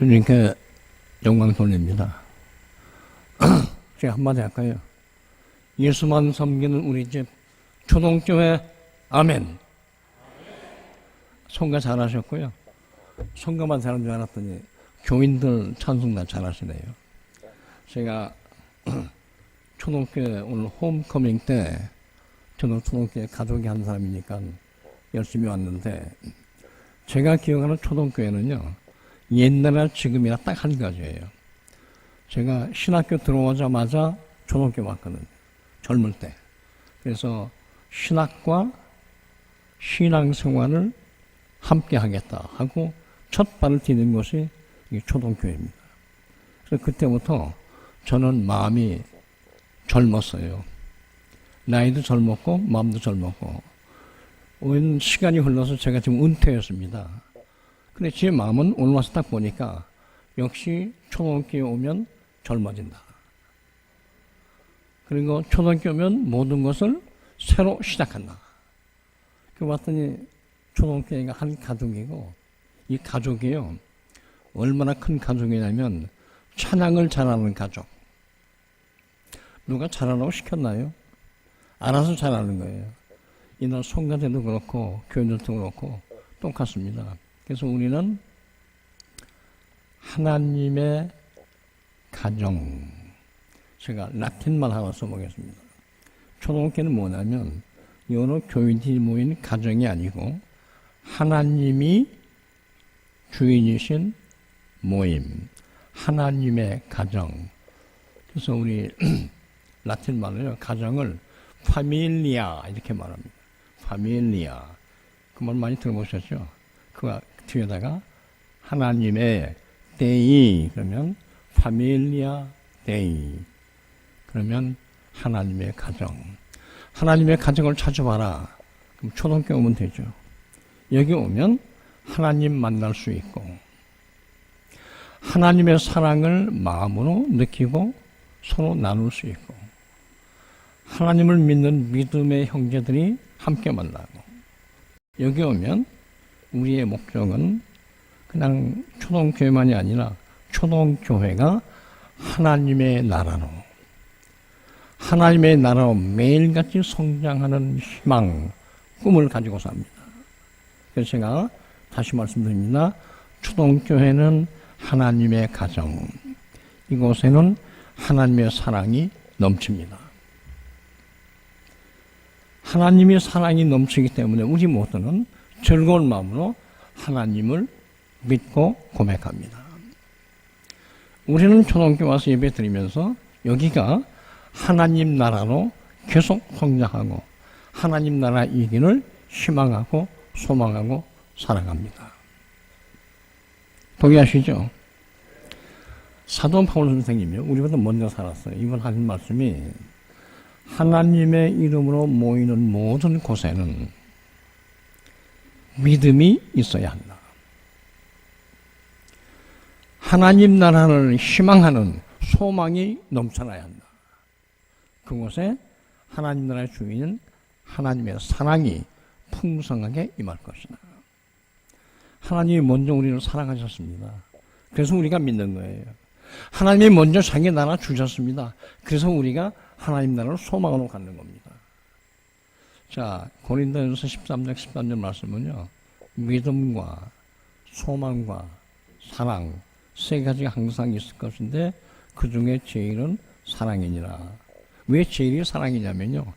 주님께 영광 돌립니다. 제가 한마디 할까요? 예수만 섬기는 우리 집 초동교회 아멘. 성가 잘하셨고요. 성가만 잘하는 줄 알았더니 교인들 찬송도 잘하시네요. 제가 초등교회 오늘 홈커밍 때 저도 초등교회 가족이 한 사람이니까 열심히 왔는데 제가 기억하는 초등교회는요 옛날이나 지금이나 딱 한 가지예요. 제가 신학교 들어오자마자 초등학교 왔거든요. 젊을 때. 그래서 신학과 신앙생활을 함께 하겠다 하고 첫 발을 디딘 것이 이 초등교회입니다. 그래서 그때부터 저는 마음이 젊었어요. 나이도 젊었고 마음도 젊었고 오랜 시간이 흘러서 제가 지금 은퇴했습니다. 근데 제 마음은 오늘 와서 딱 보니까 역시 초등학교에 오면 젊어진다. 그리고 초등학교 오면 모든 것을 새로 시작한다. 그 봤더니 초등학교가 한 가족이고 이 가족이요 얼마나 큰 가족이냐면 찬양을 잘하는 가족. 누가 잘하라고 시켰나요? 알아서 잘하는 거예요. 이날 송가대도 그렇고 교인들도 그렇고 똑같습니다. 그래서 우리는 하나님의 가정. 제가 라틴말 하나 써보겠습니다. 초등학교는 뭐냐면 여러 교인들이 모인 가정이 아니고 하나님이 주인이신 모임, 하나님의 가정. 그래서 우리 라틴 말로요, 가정을 파밀리아 이렇게 말합니다. 파밀리아. 그 말 많이 들어보셨죠? 그 뒤에다가 하나님의 데이 그러면 파밀리아 데이 그러면 하나님의 가정. 하나님의 가정을 찾아봐라. 그럼 초등학교 오면 되죠. 여기 오면 하나님 만날 수 있고 하나님의 사랑을 마음으로 느끼고 서로 나눌 수 있고 하나님을 믿는 믿음의 형제들이 함께 만나고 여기 오면 우리의 목적은 그냥 초등교회만이 아니라 초등교회가 하나님의 나라로 하나님의 나라로 매일같이 성장하는 희망, 꿈을 가지고 삽니다. 그래서 제가 다시 말씀드립니다. 초등교회는 하나님의 가정, 이곳에는 하나님의 사랑이 넘칩니다. 하나님의 사랑이 넘치기 때문에 우리 모두는 즐거운 마음으로 하나님을 믿고 고백합니다. 우리는 초등교 와서 예배 드리면서 여기가 하나님 나라로 계속 성장하고 하나님 나라 이기를 희망하고 소망하고 살아갑니다. 동의하시죠? 사도 바울 선생님이 우리보다 먼저 살았어요. 이번 하신 말씀이 하나님의 이름으로 모이는 모든 곳에는 믿음이 있어야 한다. 하나님 나라를 희망하는 소망이 넘쳐나야 한다. 그곳에 하나님 나라의 주인은 하나님의 사랑이 풍성하게 임할 것이다. 하나님이 먼저 우리를 사랑하셨습니다. 그래서 우리가 믿는 거예요. 하나님이 먼저 자기 나라 주셨습니다. 그래서 우리가 하나님 나라를 소망으로 갖는 겁니다. 자, 고린도전서 13장 13절 말씀은요. 믿음과 소망과 사랑 세 가지가 항상 있을 것인데 그 중에 제일은 사랑이니라. 왜 제일이 사랑이냐면요.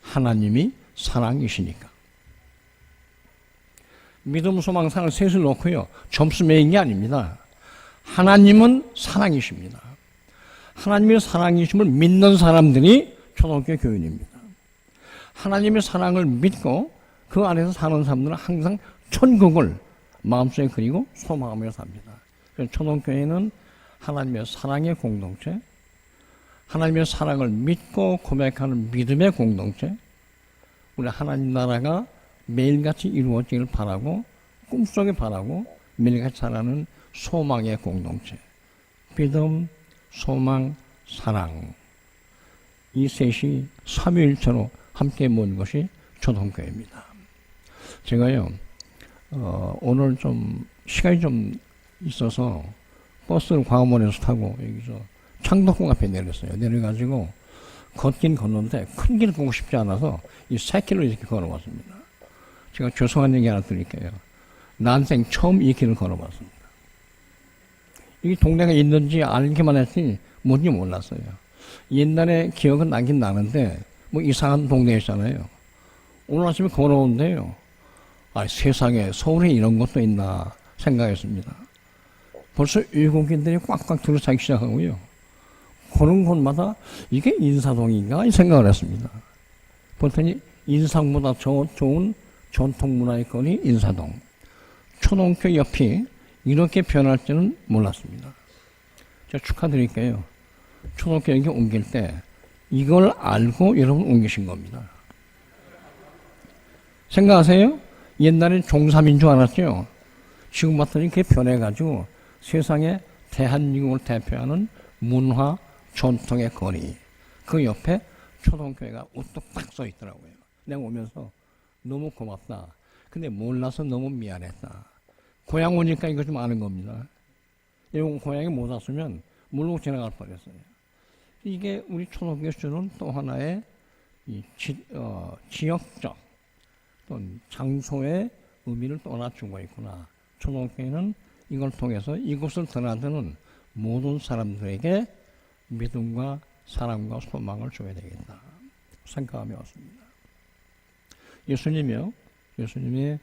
하나님이 사랑이시니까. 믿음, 소망, 사랑 셋을 놓고요. 점수 매긴 게 아닙니다. 하나님은 사랑이십니다. 하나님의 사랑이심을 믿는 사람들이 초등학교 교인입니다. 하나님의 사랑을 믿고 그 안에서 사는 사람들은 항상 천국을 마음속에 그리고 소망하며 삽니다. 그래서 초등교회는 하나님의 사랑의 공동체, 하나님의 사랑을 믿고 고백하는 믿음의 공동체, 우리 하나님 나라가 매일같이 이루어지길 바라고 꿈속에 바라고 매일같이 살아가는 소망의 공동체. 믿음, 소망, 사랑. 이 셋이 삼위일체로 함께 모은 것이 초등교회입니다. 제가요, 어, 오늘 좀 시간이 좀 있어서 버스를 광화문에서 타고 여기서 창덕궁 앞에 내렸어요. 내려가지고 걷긴 걷는데 큰 길 보고 싶지 않아서 이 새 길로 이렇게 걸어왔습니다. 제가 죄송한 얘기 하나 드릴게요. 난생 처음 이 길을 걸어봤습니다. 이 동네가 있는지 알기만 했지 뭔지 몰랐어요. 옛날에 기억은 나긴 나는데 뭐 이상한 동네였잖아요. 오늘 아침에 걸어온대요. 아, 세상에 서울에 이런 것도 있나 생각했습니다. 벌써 외국인들이 꽉꽉 들어차기 시작하고요. 그런 곳마다 이게 인사동인가 이 생각을 했습니다. 보더니 인상보다 저, 좋은 전통문화의 거리 인사동. 초등학교 옆이 이렇게 변할 줄은 몰랐습니다. 제가 축하드릴게요. 초등학교 여기 옮길 때 이걸 알고 여러분 옮기신 겁니다. 생각하세요? 옛날엔 종삼인 줄 알았죠? 지금 봤더니 그게 변해가지고 세상에 대한민국을 대표하는 문화 전통의 거리. 그 옆에 초등교회가 우뚝 딱 써 있더라고요. 내가 오면서 너무 고맙다. 근데 몰라서 너무 미안했다. 고향 오니까 이거 좀 아는 겁니다. 이건 고향에 못 왔으면 모르고 지나갈 뻔했어요. 이게 우리 초등교회 주는 또 하나의 이 지, 어, 지역적 또는 장소의 의미를 또 하나 주고 있구나. 초등교회는 이걸 통해서 이곳을 드나드는 모든 사람들에게 믿음과 사랑과 소망을 줘야 되겠다. 생각하며 왔습니다. 예수님이요. 예수님이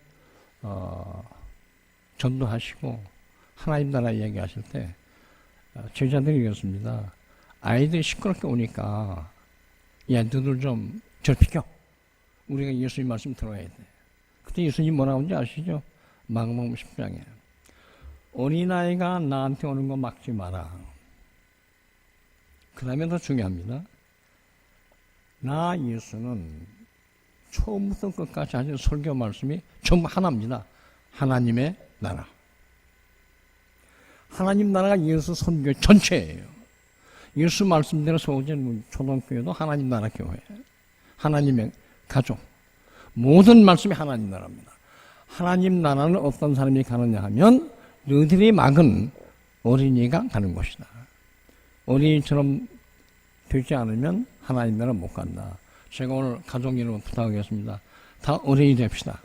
어, 전도하시고 하나님 나라 이야기하실 때 어, 제자들이 이랬습니다. 아이들이 시끄럽게 오니까 야 너들 좀 절피켜. 우리가 예수님 말씀 들어야 돼. 그때 예수님 뭐라고 하는지 아시죠? 마가복음 10장에 어린아이가 나한테 오는 거 막지 마라. 그 다음에 더 중요합니다. 나 예수는 처음부터 끝까지 하신 설교 말씀이 전부 하나입니다. 하나님의 나라. 하나님 나라가 예수 선교 전체예요. 예수 말씀대로 세워진 초등교회도 하나님 나라 교회. 하나님의 가족. 모든 말씀이 하나님 나라입니다. 하나님 나라는 어떤 사람이 가느냐 하면 너희들이 막은 어린이가 가는 곳이다. 어린이처럼 되지 않으면 하나님 나라 못 간다. 제가 오늘 가족 여러분 부탁하겠습니다. 다 어린이 됩시다.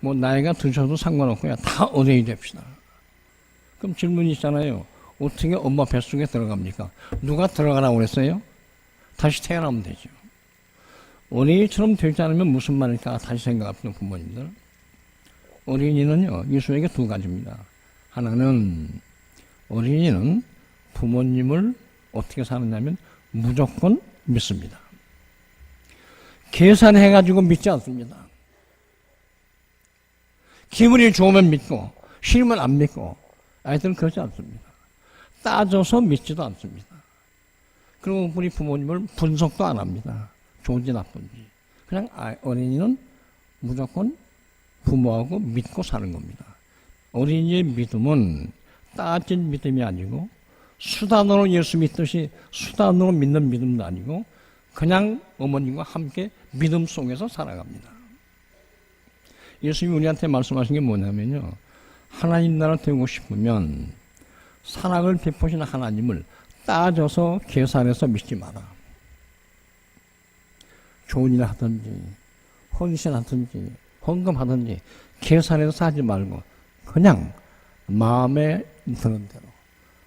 뭐 나이가 드셔도 상관없고요. 다 어린이 됩시다. 그럼 질문이 있잖아요. 어떻게 엄마 뱃속에 들어갑니까? 누가 들어가라고 그랬어요? 다시 태어나면 되죠. 어린이처럼 되지 않으면 무슨 말일까 다시 생각하시는 부모님들. 어린이는요, 예수에게 두 가지입니다. 하나는 어린이는 부모님을 어떻게 사느냐면 무조건 믿습니다. 계산해가지고 믿지 않습니다. 기분이 좋으면 믿고, 싫으면 안 믿고, 아이들은 그러지 않습니다. 따져서 믿지도 않습니다. 그리고 우리 부모님을 분석도 안 합니다. 좋은지 나쁜지. 그냥 어린이는 무조건 부모하고 믿고 사는 겁니다. 어린이의 믿음은 따진 믿음이 아니고 수단으로 예수 믿듯이 수단으로 믿는 믿음도 아니고 그냥 어머님과 함께 믿음 속에서 살아갑니다. 예수님이 우리한테 말씀하신 게 뭐냐면요. 하나님 나라 되고 싶으면 사랑을 베푸시는 하나님을 따져서 계산해서 믿지 마라. 좋은 일 하든지, 헌신하든지, 헌금하든지, 계산해서 사지 말고, 그냥 마음에 드는 대로,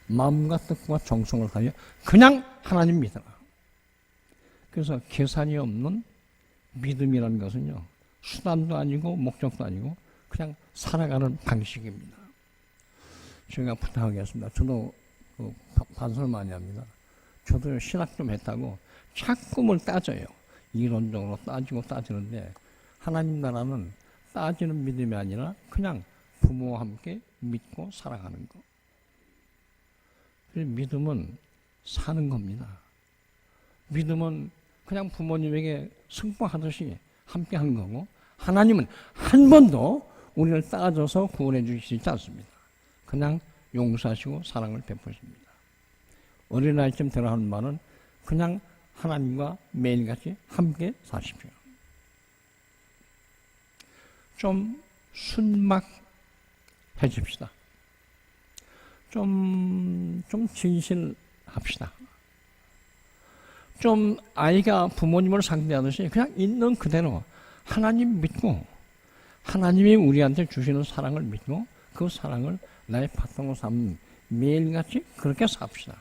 마음과 뜻과 정성을 가져 그냥 하나님 믿어라. 그래서 계산이 없는 믿음이라는 것은요, 수단도 아니고, 목적도 아니고, 그냥 살아가는 방식입니다. 제가 부탁하겠습니다. 저도 그 반설 많이 합니다. 저도 신학 좀 했다고 자꾸뭘 따져요. 이론적으로 따지고 따지는데 하나님 나라는 따지는 믿음이 아니라 그냥 부모와 함께 믿고 살아가는 것. 믿음은 사는 겁니다. 믿음은 그냥 부모님에게 승복하듯이 함께 하는 거고 하나님은 한 번도 우리를 따져서 구원해 주시지 않습니다. 그냥 용서하시고 사랑을 베푸십니다. 어린아이쯤 들어가는 말은 그냥 하나님과 매일같이 함께 사십시오. 좀 순막해집시다. 좀, 좀 진실합시다. 좀 아이가 부모님을 상대하듯이 그냥 있는 그대로 하나님 믿고 하나님이 우리한테 주시는 사랑을 믿고 그 사랑을 나의 바탕으로 삼는 매일같이 그렇게 삽시다.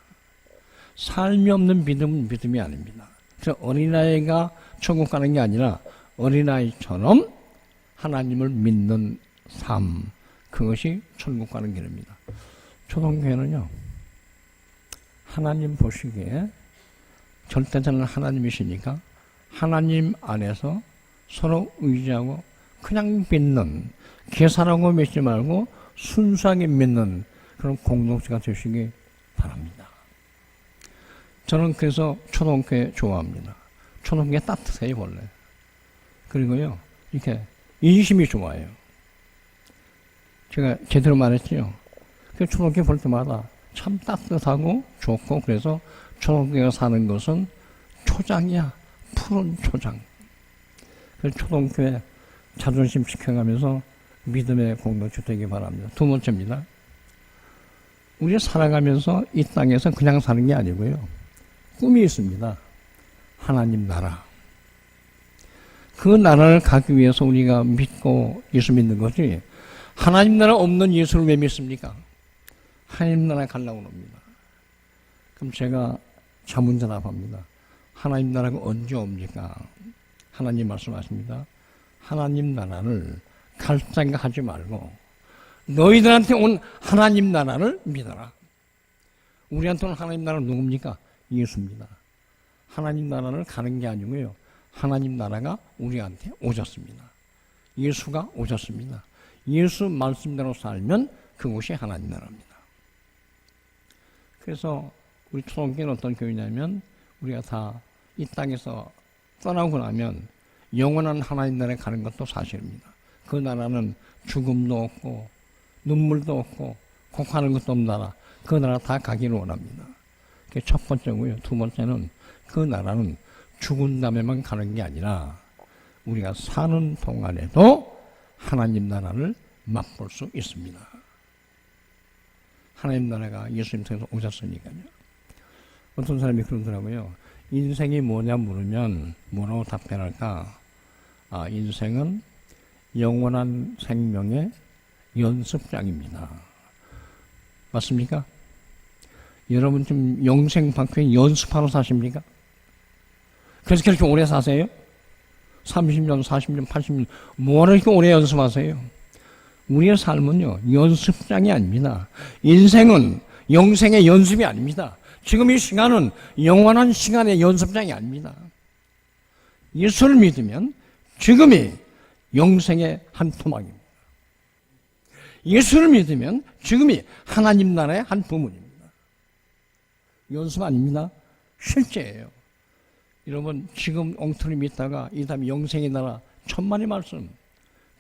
삶이 없는 믿음은 믿음이 아닙니다. 그래서 어린아이가 천국 가는 게 아니라 어린아이처럼 하나님을 믿는 삶, 그것이 천국 가는 길입니다. 초등교회는요, 하나님 보시기에 절대자는 하나님이시니까 하나님 안에서 서로 의지하고 그냥 믿는, 계산하고 믿지 말고 순수하게 믿는 그런 공동체가 되시기 바랍니다. 저는 그래서 초등교회 좋아합니다. 초등교회 따뜻해요, 원래. 그리고요, 이렇게 인심이 좋아요. 제가 제대로 말했죠. 그 초등교회 볼 때마다 참 따뜻하고 좋고, 그래서 초등교회가 사는 것은 초장이야. 푸른 초장. 그래서 초등교회 자존심 지켜가면서 믿음의 되기 바랍니다. 두 번째입니다. 우리 살아가면서 이 땅에서 그냥 사는 게 아니고요. 꿈이 있습니다. 하나님 나라. 그 나라를 가기 위해서 우리가 믿고 예수 믿는 것이 하나님 나라 없는 예수를 왜 믿습니까? 하나님 나라 가려고 합니다. 그럼 제가 자문전합합니다. 하나님 나라가 언제 옵니까? 하나님 말씀하십니다. 하나님 나라를 갈 생각하지 말고 너희들한테 온 하나님 나라를 믿어라. 우리한테 온 하나님 나라는 누굽니까? 예수입니다. 하나님 나라를 가는 게 아니고요. 하나님 나라가 우리한테 오셨습니다. 예수가 오셨습니다. 예수 말씀대로 살면 그곳이 하나님 나라입니다. 그래서 우리 초동교는 어떤 교회냐면 우리가 다 이 땅에서 떠나고 나면 영원한 하나님 나라에 가는 것도 사실입니다. 그 나라는 죽음도 없고 눈물도 없고 곡하는 것도 없는 나라. 그 나라 다 가기를 원합니다. 그게 첫 번째고요. 두 번째는 그 나라는 죽은 다음에만 가는 게 아니라 우리가 사는 동안에도 하나님 나라를 맛볼 수 있습니다. 하나님 나라가 예수님 통해서 오셨으니까요. 어떤 사람이 그러더라고요. 인생이 뭐냐 물으면 뭐라고 답변할까? 아, 인생은 영원한 생명의 연습장입니다. 맞습니까? 여러분 지금 영생 방패 연습하러 사십니까? 그래서 그렇게 오래 사세요? 30년, 40년, 80년, 뭐를 이렇게 오래 연습하세요? 우리의 삶은요, 연습장이 아닙니다. 인생은 영생의 연습이 아닙니다. 지금 이 시간은 영원한 시간의 연습장이 아닙니다. 예수를 믿으면 지금이 영생의 한 토막입니다. 예수를 믿으면 지금이 하나님 나라의 한 부문입니다. 연습 아닙니다. 실제예요. 여러분 지금 엉터리 믿다가 이 다음에 영생의 나라 천만의 말씀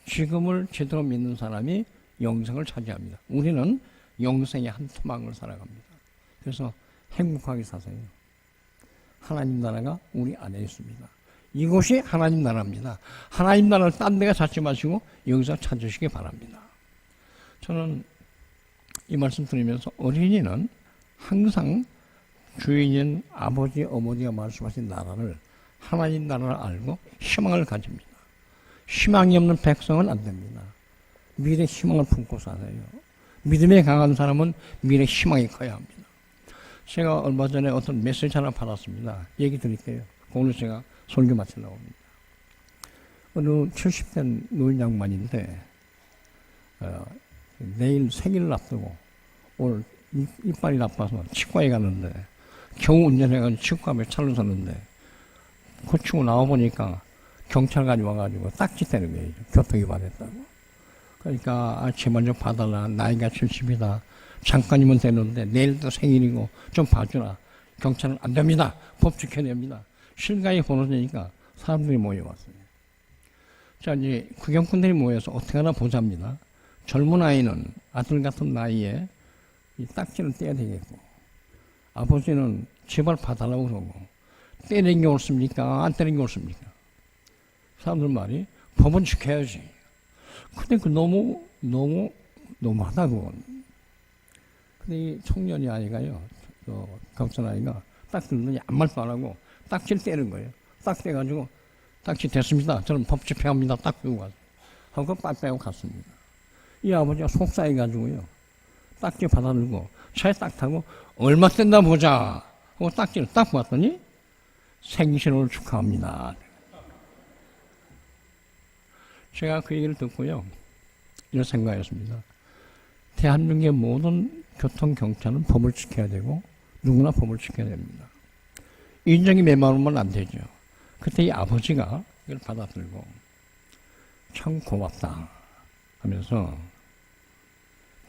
지금을 제대로 믿는 사람이 영생을 차지합니다. 우리는 영생의 한 토막을 살아갑니다. 그래서 행복하게 사세요. 하나님 나라가 우리 안에 있습니다. 이곳이 하나님 나라입니다. 하나님 나라를 딴 데가 찾지 마시고 여기서 찾으시기 바랍니다. 저는 이 말씀 드리면서 어린이는 항상 주인인 아버지, 어머니가 말씀하신 나라를 하나님 나라를 알고 희망을 가집니다. 희망이 없는 백성은 안 됩니다. 미래 희망을 품고 살아요. 믿음에 강한 사람은 미래 희망이 커야 합니다. 제가 얼마 전에 어떤 메시지 하나 받았습니다. 얘기 드릴게요. 오늘 제가 설교 마치려고 합니다. 어느 70대 노인 양반인데, 어, 내일 생일을 앞두고 오늘 이빨이 나빠서 치과에 갔는데 겨우 운전해가지고 치과에 차를 섰는데 고치고 나와보니까 경찰관이 와가지고 딱지대는 거예요. 교통위반했다고. 그러니까 아, 제발 좀 봐달라. 나이가 70이다. 잠깐이면 되는데 내일도 생일이고 좀 봐주라. 경찰은 안 됩니다. 법 지켜야 됩니다. 실가에 벌어지니까 사람들이 모여왔어요. 자, 이제 구경꾼들이 모여서 어떻게 하나 보자입니다. 젊은 아이는 아들 같은 나이에 이 딱지를 떼야 되겠고, 아버지는 제발 봐달라고 그러고, 때리는 게 옳습니까? 안 때리는 게 옳습니까? 사람들 말이 법은 지켜야지. 근데 그 너무, 너무, 너무하다, 그건. 근데 이 청년이 아이가요, 저 경찰 아이가 딱 들더니 아무 말도 안 하고 딱지를 때는 거예요. 딱 떼가지고 딱지 됐습니다. 저는 법 집행합니다. 딱 들고 가서. 하고 빠 빼고 갔습니다. 이 아버지가 속상해가지고요. 딱지 받아들고 차에 딱 타고 얼마 뗀다 보자 하고 딱지를 딱 봤더니 생신을 축하합니다. 제가 그 얘기를 듣고요. 이런 생각했습니다. 대한민국의 모든 교통경찰은 법을 지켜야 되고 누구나 법을 지켜야 됩니다. 인정이 메마르면 안 되죠. 그때 이 아버지가 이걸 받아들고 참 고맙다 하면서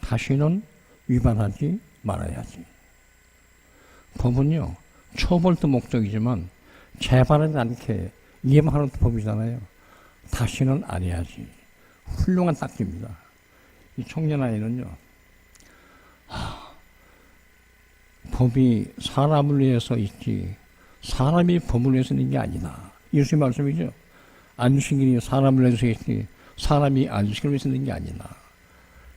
다시는 위반하지 말아야지. 법은요, 처벌도 목적이지만 재발하지 않게 예방하는 법이잖아요. 다시는 안 해야지. 훌륭한 딱지입니다. 이 청년 아이는요, 하, 법이 사람을 위해서 있지, 사람이 법을 위해서 있는 게 아니다. 예수의 말씀이죠. 안식일이 사람을 위해서 있지, 사람이 안식을 위해서 있는 게 아니다.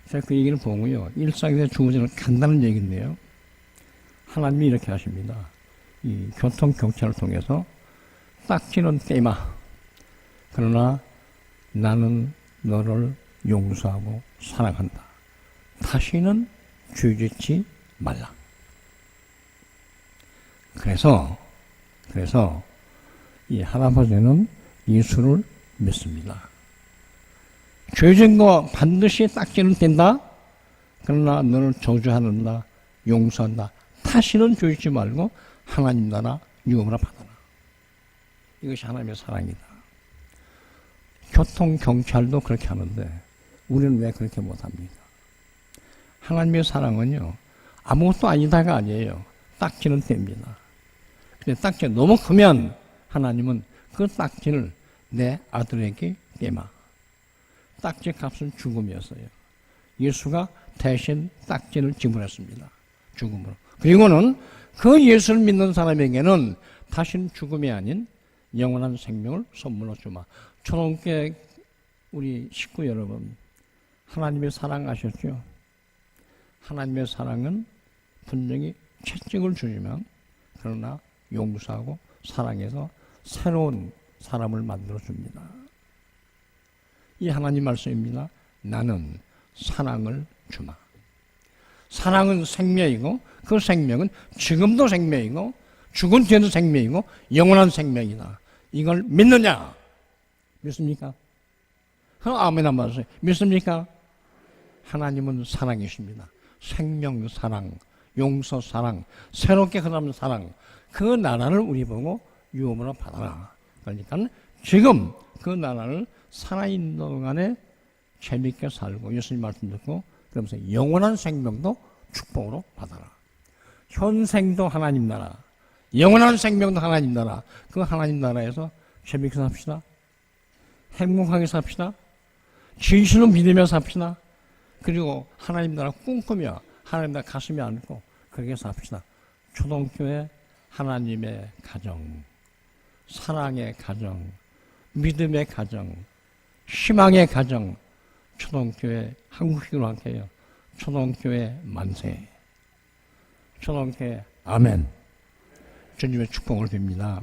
제가 그 얘기를 보고요. 일상에서 주어지는 간단한 얘기인데요. 하나님이 이렇게 하십니다. 이 교통 경찰을 통해서 딱지는 떼마. 그러나 나는 너를 용서하고 사랑한다. 다시는 죄짓지 말라. 그래서, 그래서 이 할아버지는 예수를 믿습니다. 죄진 거 반드시 딱지는 뗀다. 그러나 너를 저주하는다. 용서한다. 다시는 죄짓지 말고 하나님 나라 유업으로 받아라. 이것이 하나님의 사랑이다. 교통 경찰도 그렇게 하는데 우리는 왜 그렇게 못합니까? 하나님의 사랑은요. 아무것도 아니다가 아니에요. 딱지는 뗍니다. 근데 딱지가 너무 크면 하나님은 그 딱지를 내 아들에게 떼마. 딱지 값은 죽음이었어요. 예수가 대신 딱지를 지불했습니다. 죽음으로. 그리고는 그 예수를 믿는 사람에게는 다신 죽음이 아닌 영원한 생명을 선물로 주마. 초롱교회 우리 식구 여러분, 하나님의 사랑 아셨죠? 하나님의 사랑은 분명히 채찍을 주지만 그러나 용서하고 사랑해서 새로운 사람을 만들어 줍니다. 이 하나님 말씀입니다. 나는 사랑을 주마. 사랑은 생명이고 그 생명은 지금도 생명이고 죽은 뒤에도 생명이고 영원한 생명이다. 이걸 믿느냐? 믿습니까? 아멘 한번 하세요. 믿습니까? 하나님은 사랑이십니다. 생명 사랑, 용서 사랑, 새롭게 흐르는 사랑. 그 나라를 우리 보고 유업으로 받아라. 그러니까 지금 그 나라를 살아있는 동안에 재밌게 살고 예수님 말씀 듣고 그러면서 영원한 생명도 축복으로 받아라. 현생도 하나님 나라, 영원한 생명도 하나님 나라. 그 하나님 나라에서 재밌게 삽시다. 행복하게 삽시다. 진실로 믿으며 삽시다. 그리고 하나님 나라 꿈꾸며 하나님 나라 가슴에 안고 그렇게 삽시다. 초등교회 하나님의 가정, 사랑의 가정, 믿음의 가정, 희망의 가정, 초등교회 한국식으로 할게요. 초등교회 만세. 초등교회 아멘. 주님의 축복을 빕니다.